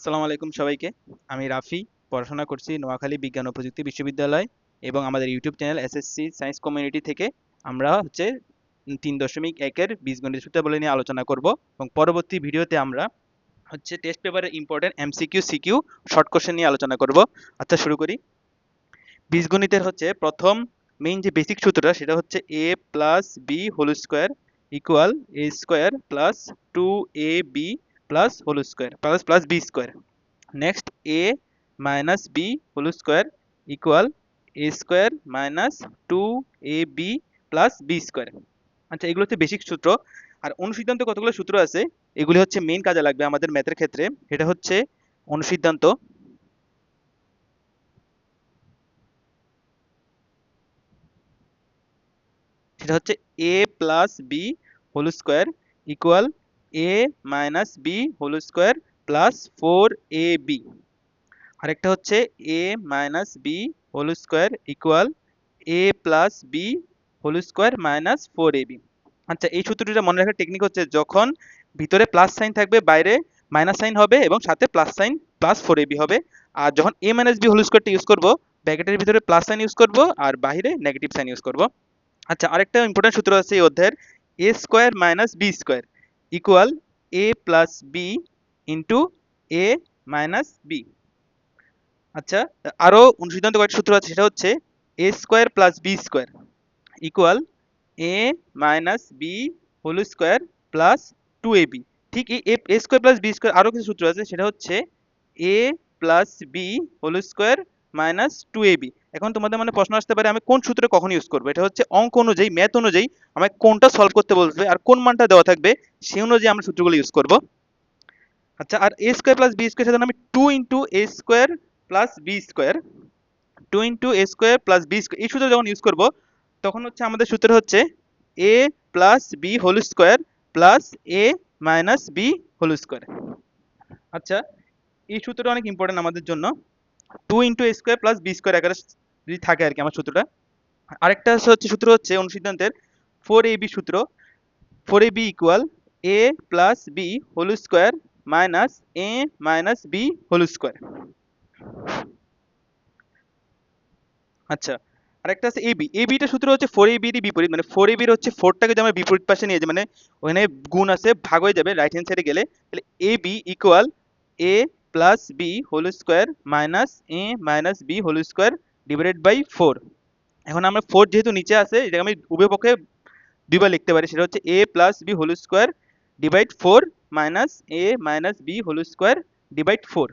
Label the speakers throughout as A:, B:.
A: আসসালামু আলাইকুম সবাইকে। আমি রাফি, পড়াশোনা করছি নোয়াখালী বিজ্ঞান ও প্রযুক্তি বিশ্ববিদ্যালয় এবং আমাদের YouTube channel SSC science community থেকে আমরা হচ্ছে তিন দশমিক একের বীজগণিত সূত্রাবলী নিয়ে আলোচনা করব এবং পরবর্তী ভিডিওতে আমরা হচ্ছে টেস্ট পেপারের important MCQ CQ short question নিয়ে আলোচনা করব। আচ্ছা শুরু করি। বীজগণিতের হচ্ছে প্রথম মেইন যে বেসিক সূত্রটা সেটা হচ্ছে A plus B whole square equal A square plus two A B plus whole square plus plus B square next A minus B whole square equal A square minus two A B plus B square আচ্ছা এগুলো হচ্ছে basic সূত্র। আর অনুসিদ্ধান্ত কতগুলো সূত্র আছে? এগুলি হচ্ছে মেইন কাজে লাগবে আমাদের ম্যাথের ক্ষেত্রে। এটা হচ্ছে অনুসিদ্ধান্ত। সেটা হচ্ছে A plus B whole square equal A minus B whole square plus four A B আরেকটা হচ্ছে A minus B whole square equal A plus B whole square minus four A B আচ্ছা এই সূত্রটা মনে রাখার টেকনিক হচ্ছে যখন ভিতরে প্লাস সাইন থাকবে, বাইরে মাইনাস সাইন হবে এবং সাথে plus sign plus four AB হবে। আর যখন এ মাইনাস বি হোল স্কোয়ারটা ইউজ করব, ব্র্যাকেটের ভিতরে প্লাস সাইন ইউজ করব আর বাইরে নেগেটিভ সাইন ইউজ করব। আচ্ছা আরেকটা ইম্পর্টেন্ট সূত্র আছে এই অধ্যায়ের A square minus B square equal A plus B into A minus B আচ্ছা আরও অনুসিদ্ধান্ত কয়েকটা সূত্র আছে, সেটা হচ্ছে A square plus B square equal A minus B whole square plus two A B ঠিক এই A square plus B square আরও কিছু সূত্র আছে, সেটা হচ্ছে A plus B whole square minus two A B এখন তোমাদের মানে প্রশ্ন আসতে পারে, আমি কোন সূত্রে কখন ইউজ করব? এটা হচ্ছে অঙ্ক অনুযায়ী ম্যাথ অনুযায়ী আমাকে কোনটা সলভ করতে বলবে আর কোন মানটা দেওয়া থাকবে, সেই অনুযায়ী আমরা সূত্রগুলো ইউজ করব। আচ্ছা আর A square plus B square সাথে আমি two into A square plus B square two into A square plus B square এই সূত্র যখন ইউজ করব, তখন হচ্ছে আমাদের সূত্র হচ্ছে A plus B whole square plus A minus B whole square আচ্ছা এই সূত্রটা অনেক ইম্পর্টেন্ট আমাদের জন্য। Two into A square plus B square আকারে যদি থাকে আর কি আমার সূত্রটা। আরেকটা হচ্ছে সূত্র হচ্ছে অনুসিদ্ধান্তের ফোর এ বি সূত্র। Four A B equal A plus B whole square minus A minus B whole square আচ্ছা আরেকটা আছে এবি এবিটা সূত্র হচ্ছে ফোর এ বির বিপরীত। মানে ফোর এ বির হচ্ছে ফোরটাকে যদি আমরা বিপরীত পাশে নিয়ে যাই মানে ওখানে গুণ আছে, ভাগ হয়ে যাবে রাইট হ্যান্ড সাইডে গেলে। তাহলে A B equal A plus B whole square minus A minus B whole square divided by four এখন আমরা ফোর যেহেতু নিচে আছে, এটাকে আমি উভয় পক্ষে দুইবার লিখতে পারি। সেটা হচ্ছে A plus B whole square divide four minus A minus B whole square divide four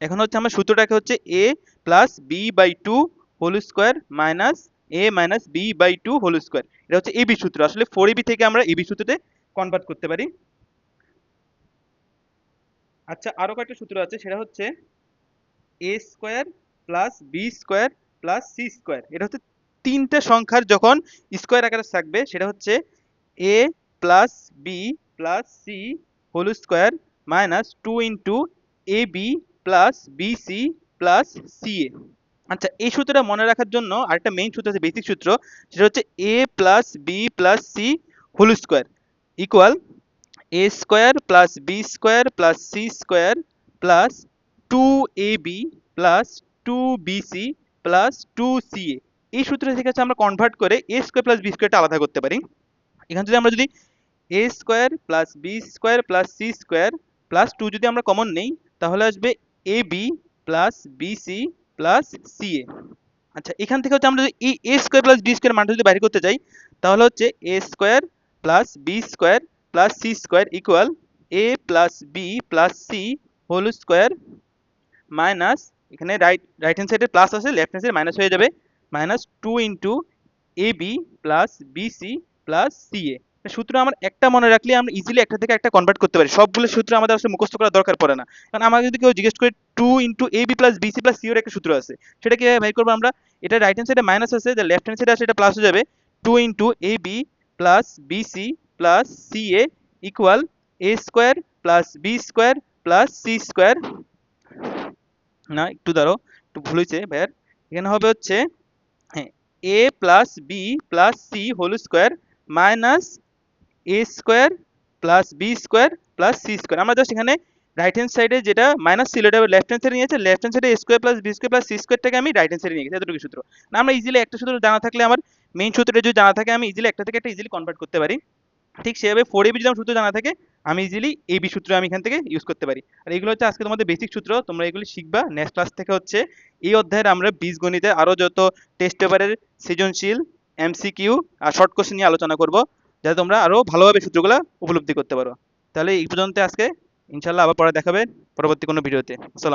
A: এখন হচ্ছে আমার সূত্রটাকে হচ্ছে A plus B by two whole square minus A minus B by two whole square এটা হচ্ছে এবি সূত্র। আসলে four AB থেকে আমরা এবি সূত্রতে কনভার্ট করতে পারি। আচ্ছা আরও কয়েকটা সূত্র আছে। সেটা হচ্ছে A square plus B square plus C square এটা হচ্ছে তিনটা সংখ্যার যখন স্কোয়ার আকারে থাকবে, সেটা হচ্ছে A plus B plus C whole square minus two into A B plus B C plus C A আচ্ছা এই সূত্রটা মনে রাখার জন্য আরেকটা মেইন সূত্র আছে বেসিক সূত্র, সেটা হচ্ছে A plus B plus C whole square equal A square plus B square plus C square plus two A B plus two C plus two এই সূত্র থেকে হচ্ছে আমরা কনভার্ট করে এ স্কোয়ার প্লাস বি স্কোয়ারটা আলাদা করতে পারি। এখান যদি আমরা যদি A square plus B square plus C square plus two যদি আমরা কমন নেই, তাহলে আসবে A B plus B C plus C A আচ্ছা এখান থেকে হচ্ছে আমরা যদি এই A square plus B square মানটা যদি বাইরে করতে চাই, তাহলে হচ্ছে A square plus B square plus C square equal A plus B plus C whole square minus এখানে রাইট রাইট হ্যান্ড সাইডে প্লাস আছে লেফট হ্যান্ড সাইডে মাইনাস হয়ে যাবে। Minus two into A B plus B C plus C A সূত্র আমার একটা মনে রাখলে আমরা ইজিলি একটা থেকে একটা কনভার্ট করতে পারি। সবগুলো সূত্র আমাদের আসলে মুখস্থ করার দরকার পড়ে না। কারণ আমাকে যদি কেউ জিজ্ঞেস করে two into A B plus B C plus C এর একটা সূত্র আছে সেটা কীভাবে বের করব আমরা, এটা রাইট হ্যান্ড সাইডে মাইনাস আছে যে লেফট হ্যান্ড সাইডে আছে এটা প্লাস হয়ে যাবে। Two into A B plus B C plus C A equal A square plus B square plus C square না, একটু দাঁড়ো একটু ভুল হয়েছে, ভাইয়ার। এখানে হবে হচ্ছে হ্যাঁ A plus B plus C whole square minus A square plus B square plus C square আমরা জাস্ট এখানে রাইট হ্যান্ড সাইডে যেটা মাইনাস ছিল লেফট হ্যান্ড সাইডে নিয়েছে লেফট হ্যান্ড সাইডে square plus B square plus C স্কোয়ারটাকে আমি রাইট হ্যান্ড সাইডে নিয়ে গেছি এতটুকু সূত্র। না, আমরা ইজিলি একটা সূত্র জানা থাকলে আমার মেইন সূত্রটা যদি জানা থাকে, আমি ইজিলি একটা থেকে একটা ইজিলি কনভার্ট করতে পারি। ঠিক সেভাবে ফোর এবি যদি আমার সূত্র জানা থাকে, আমি ইজিলি এই বি সূত্র আমি এখান থেকে ইউজ করতে পারি। আর এগুলো হচ্ছে আজকে তোমাদের বেসিক সূত্র, তোমরা এগুলি শিখবা। নেক্সট ক্লাস থেকে হচ্ছে এই অধ্যায়ের আমরা বীজগণিতে আরও যত টেস্ট পেপারের সৃজনশীল এমসিকিউ আর শর্ট কোশ্চেন নিয়ে আলোচনা করব, যাতে তোমরা আরও ভালোভাবে সূত্রগুলো উপলব্ধি করতে পারো। তাহলে এই পর্যন্ত আজকে। ইনশাল্লাহ আবার পরে দেখাবে, পরবর্তী কোনো ভিডিওতে। আসসালাম